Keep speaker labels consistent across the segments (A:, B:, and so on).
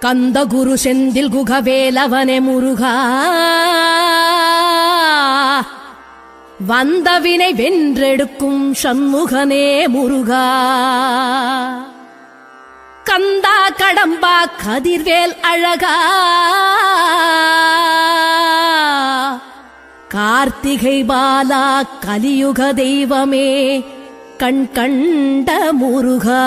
A: கந்தகுரு செந்தில் குகவேலவனே முருகா. வந்தவினை வென்றெடுக்கும் சண்முகனே முருகா. கந்தா கடம்பா கதிர்வேல் அழகா. கார்த்திகை பாலா கலியுக தெய்வமே கண் கண்ட முருகா.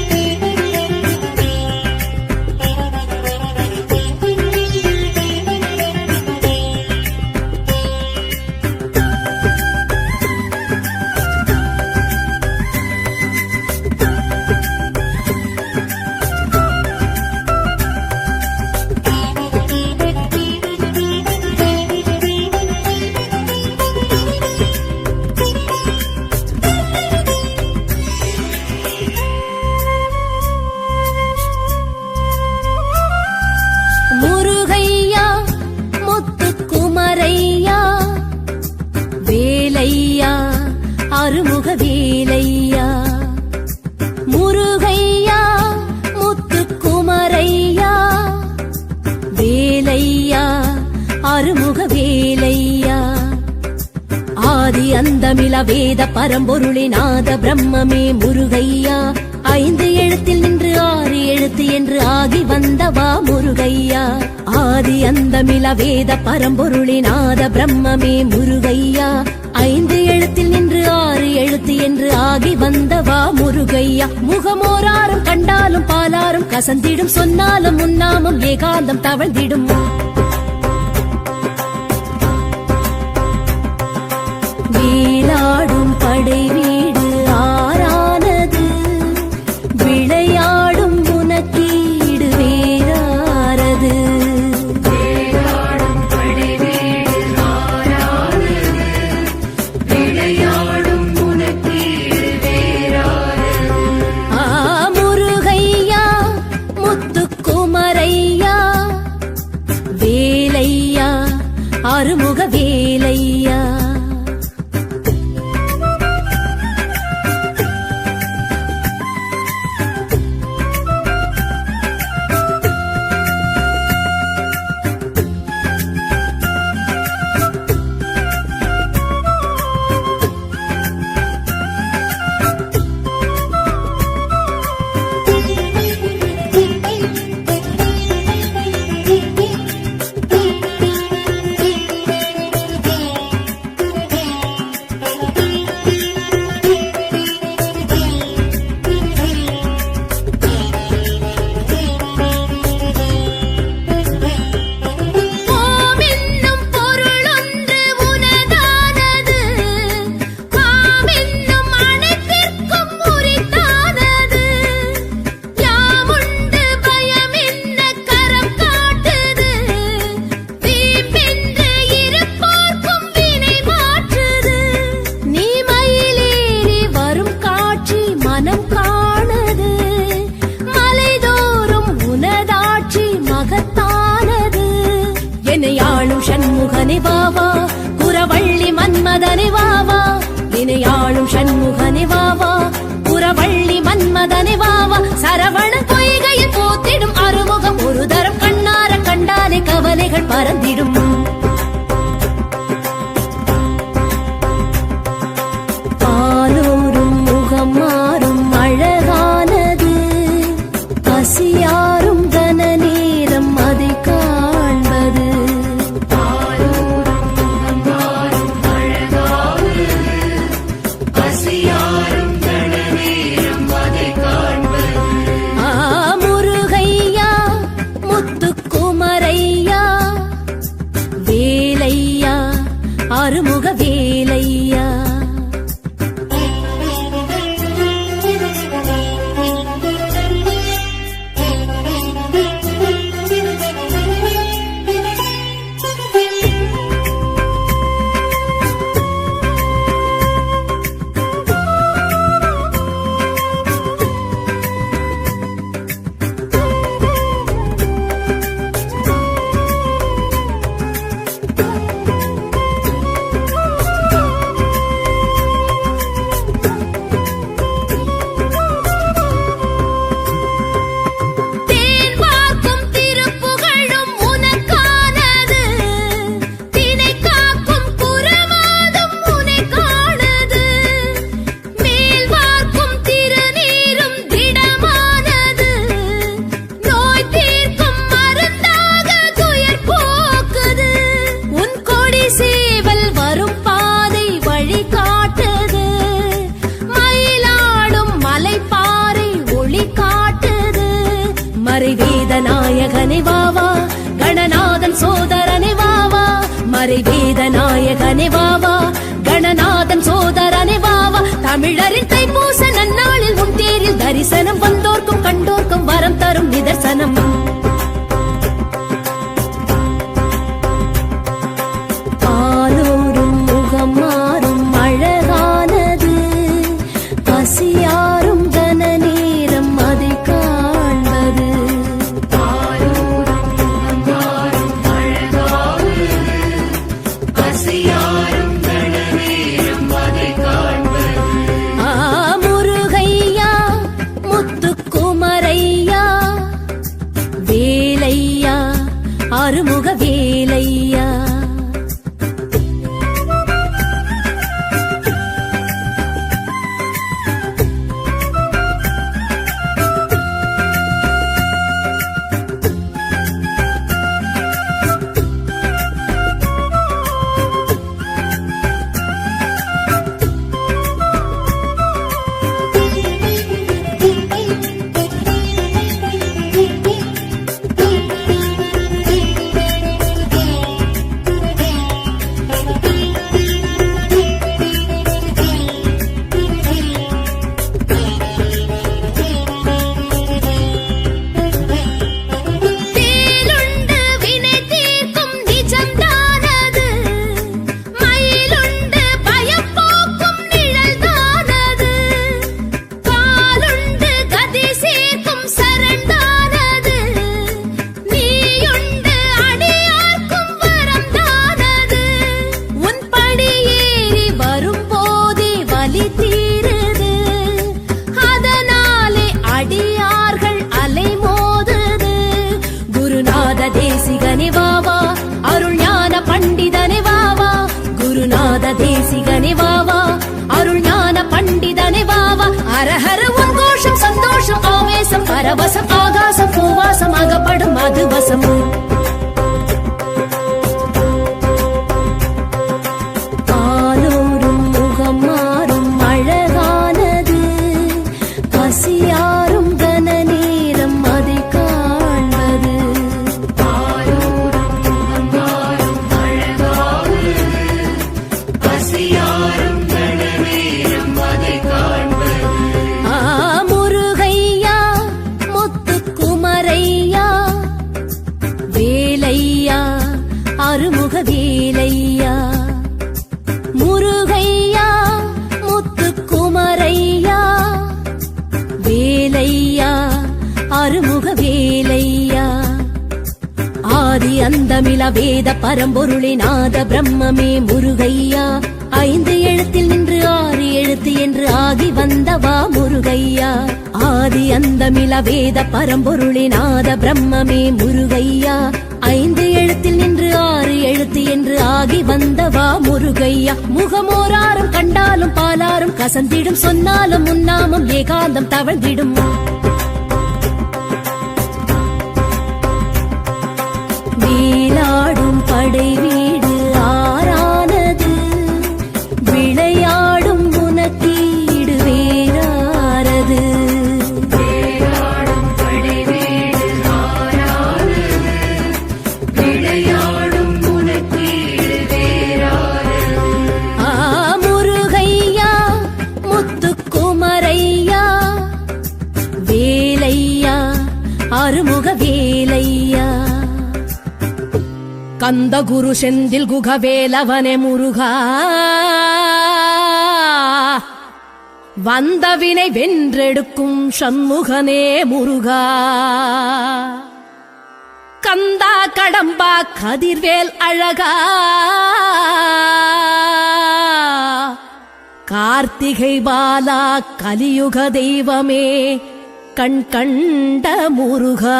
A: வேத பரம்பொருளினாத பிரம்மமே முருகையா. ஐந்து எழுத்தில் நின்று ஆறு எழுத்து என்று ஆகி வந்தவா முருகையா. முகமோராரும் கண்டாலும் பாலாரும் கசந்திடும் சொன்னாலும் உண்ணாமும் ஏகாந்தம் தவழ்ந்திடும். வேலாடும் படைவி மறந்திடும் சந்தோஷம் பரவசம் ஆகாசம் பூவாசம் அகப்படும் மதுவசம் பாலூரும் அந்தமில வேத பரம்பொருளே நாத பிரம்மமே முருகையா. ஐந்து எழுத்தில் நின்று ஆறு எழுத்து என்று ஆகி வந்தவா முருகையா. ஆதி அந்தமில வேத பரம்பொருளே நாத பிரம்மமே முருகையா. ஐந்து எழுத்தில் நின்று ஆறு எழுத்து என்று ஆகி வந்தவா முருகையா. முகமோராரும் கண்டாலும் பாலாரும் கசந்திடும் சொன்னாலும் உன்னாமம் ஏகாந்தம் தவழ்ந்திடும். படை வீடு ஆறானது. விளையாடும் உனக்கீடு வேறாரது ஆ, முருகையா முத்துக்குமரையா வேலையா அருமுக வேலையா கந்த குரு செந்தில் குகவேலவனே முருகா. வந்தவினை வென்றெடுக்கும் சண்முகனே முருகா. கந்தா கடம்பா கதிர்வேல் அழகா. கார்த்திகை பாலா கலியுக தெய்வமே கண் கண்ட முருகா.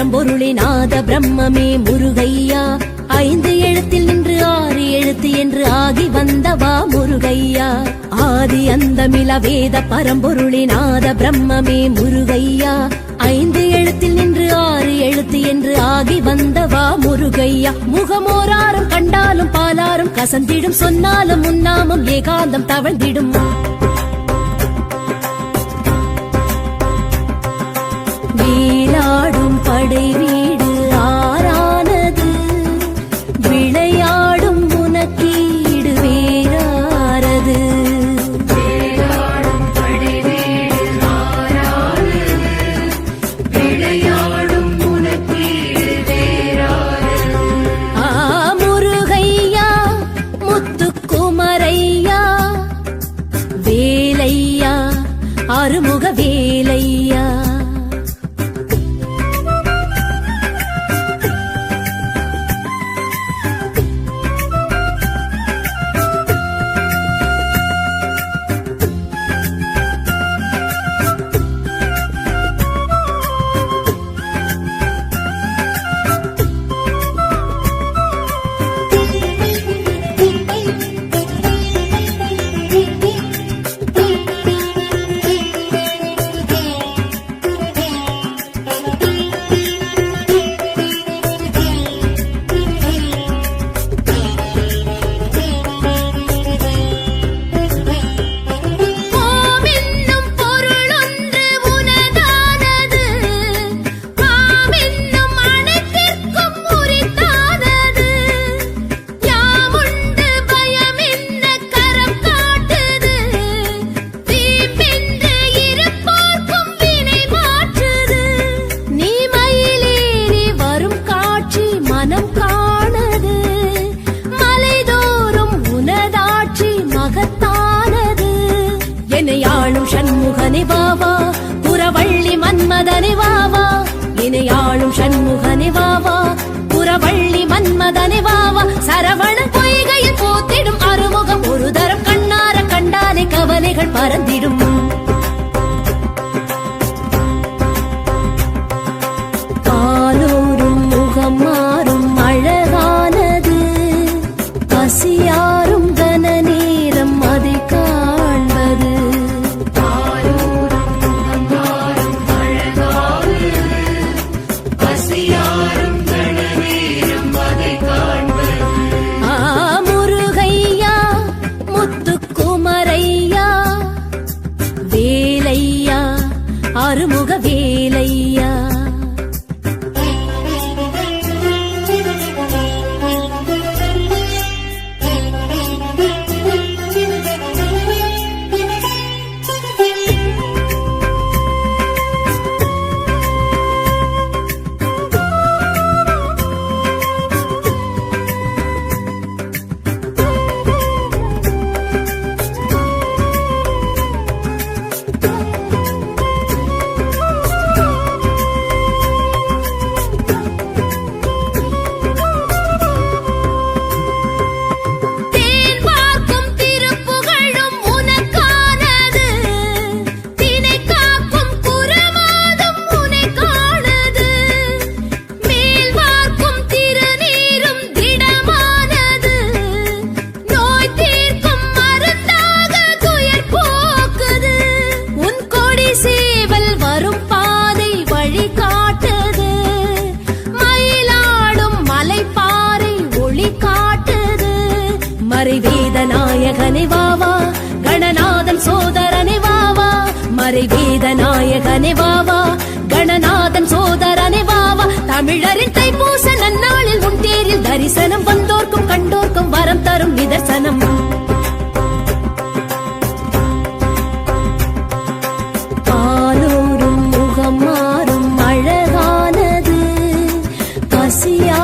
A: பரம்பொருளினாத பிரம்மமே முருகையா. ஐந்து எழுத்தில் நின்று ஆறு எழுத்து என்று ஆகி வந்தவா முருகையா. ஆதி அந்தமில வேத பரம்பொருளினாத பிரம்மமே முருகையா. ஐந்து எழுத்தில் நின்று ஆறு எழுத்து என்று ஆகி வந்தவா முருகையா. முகமோராரும் கண்டாலும் பாலாரும் கசந்திடும் சொன்னாலும் உண்ணாமும் ஏகாந்தம் தவழ்ந்திடும். அடைவி மறந்திடும். நிதர்சனம். ஆரோடும் முகம் மாறும் அழகானது பசியா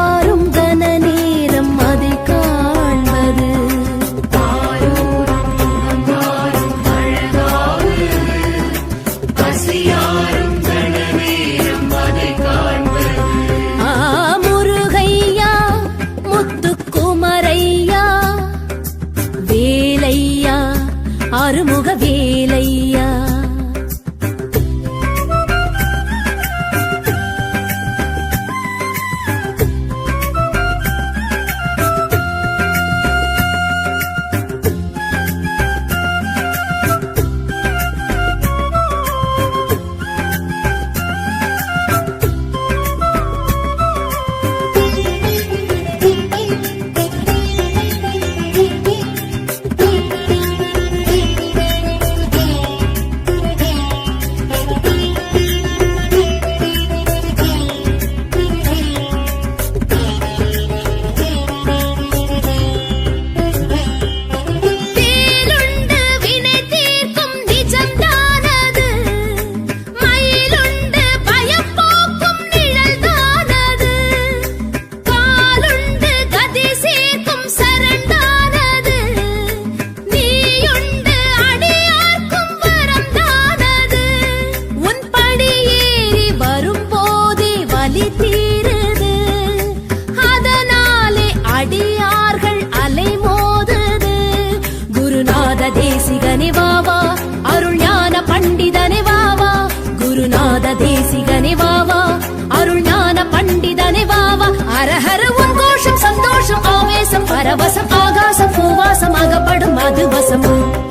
A: பரவசம் ஆகாசம் பூவாசம் அகப்படும் மதுவசமும்.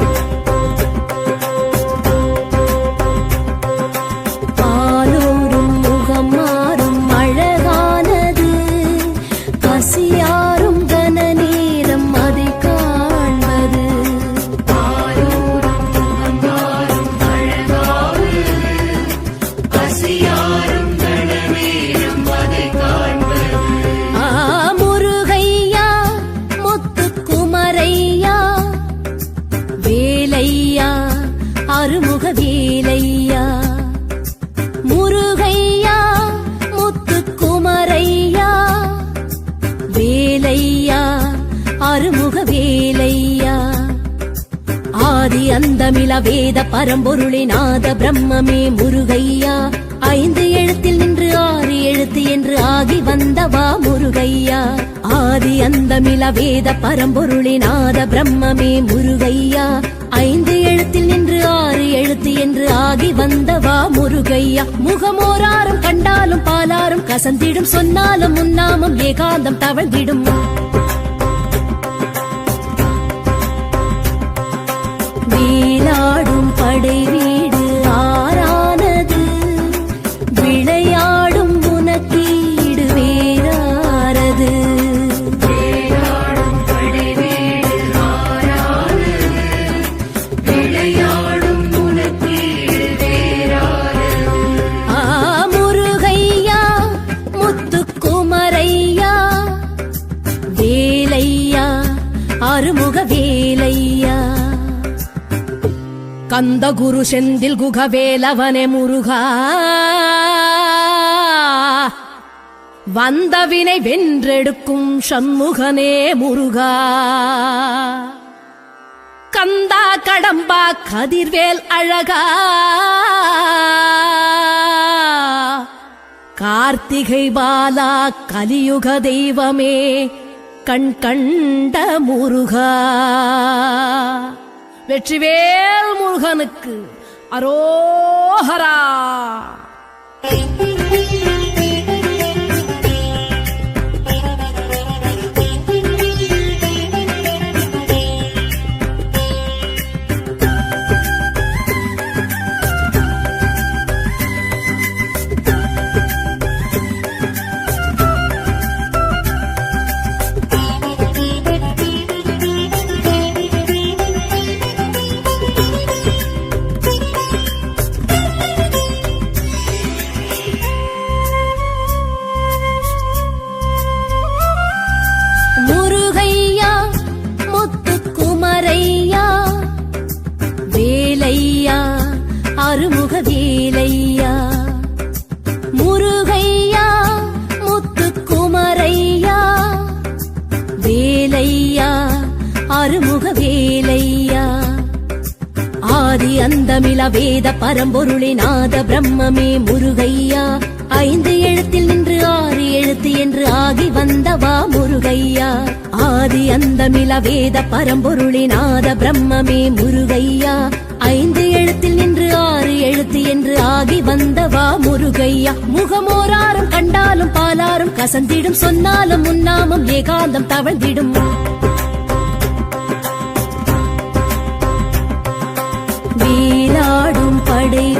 A: அந்தமில வேத பரம்பொருளினாத பிரம்மமே முருகையா. ஐந்து எழுத்தில் நின்று ஆறு எழுத்து என்று ஆகி வந்தவா முருகையா. ஆதி அந்தமில வேத பரம்பொருளினாத பிரம்மமே முருகையா. ஐந்து எழுத்தில் நின்று ஆறு எழுத்து என்று ஆகி வந்தவா முருகையா. முகமோராரும் கண்டாலும் பாலாரும் கசந்திடும் சொன்னாலும் முன்னாமும் ஏகாந்தம் தவழ்ந்திடும். அருமுக வேலையா கந்த குரு செந்தில் குகவேலவனே முருகா. வந்தவினை வென்றெடுக்கும் சண்முகனே முருகா. கந்தா கடம்பா கதிர்வேல் அழகா. கார்த்திகை பாலா கலியுக தெய்வமே. கண் கண்ட முருகா. வெற்றிவேல் முருகனுக்கு அரோஹரா. என்று வந்தவா முருகையா? ஆதி அந்தமில வேத பரம்பொருளினாத பிரம்மமே முருகையா? ஐந்து எழுத்தில் நின்று ஆறு எழுத்து என்று ஆகி வந்தவா முருகையா? முகமோராரும் கண்டாலும் பாலாரும் கசந்திடும் சொன்னாலும் முன்னாமும் ஏகாந்தம் தவழ்ந்திடும். வீலாடும் படை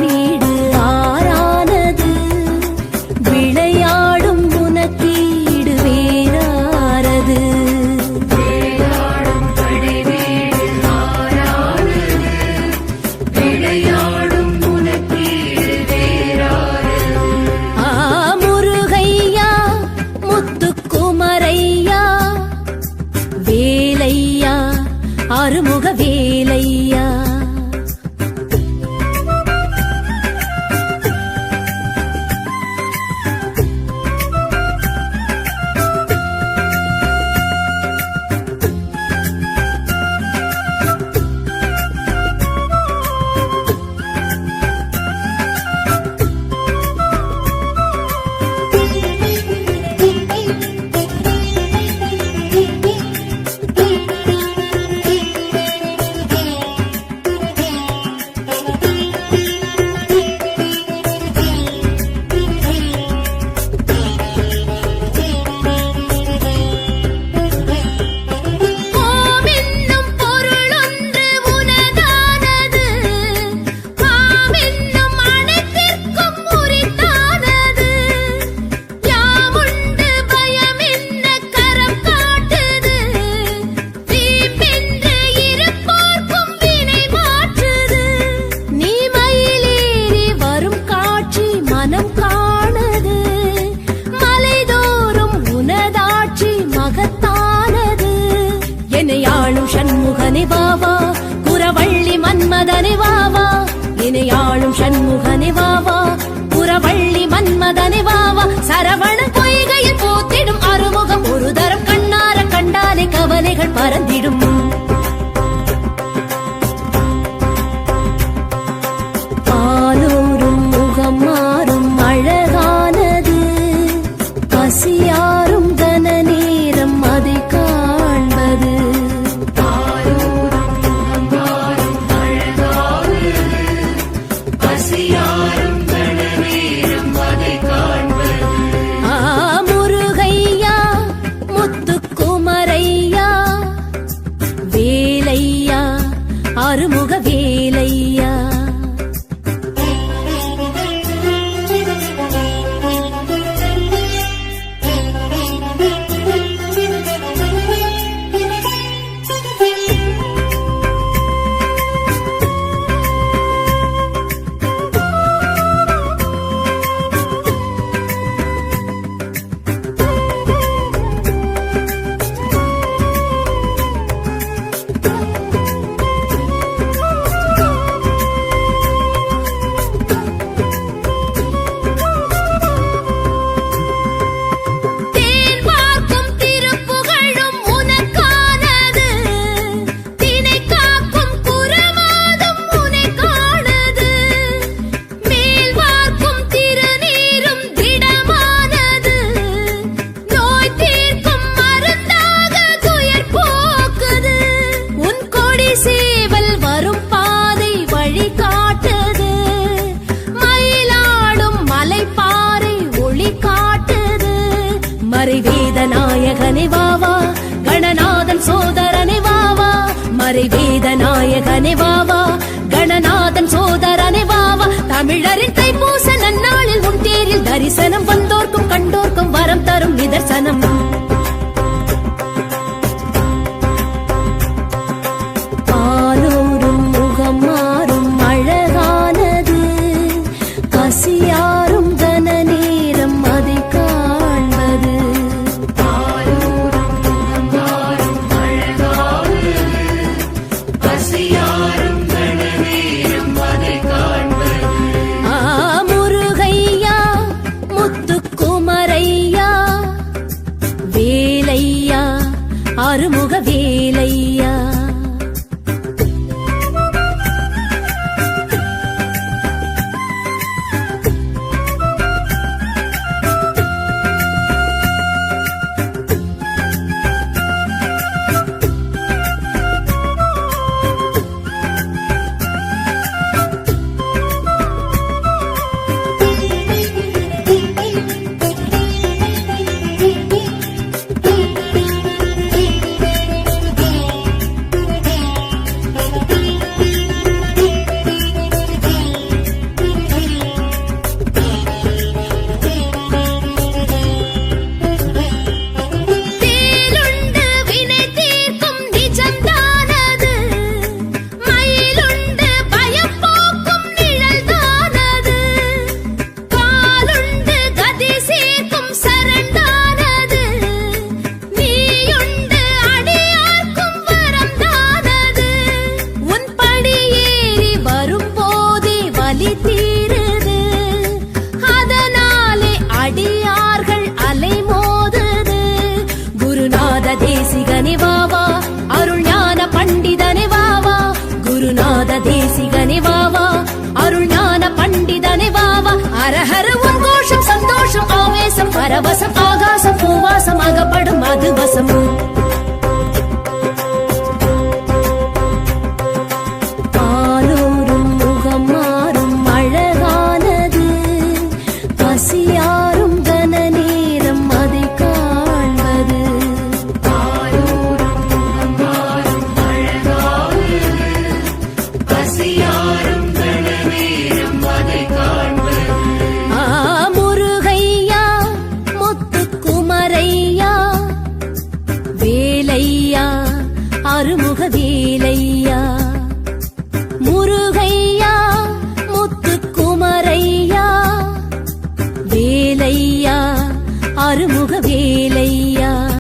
A: பரவசம் ஆகாசம் பூவாசம் அகப்படும் மதுவசம் பாலூரும்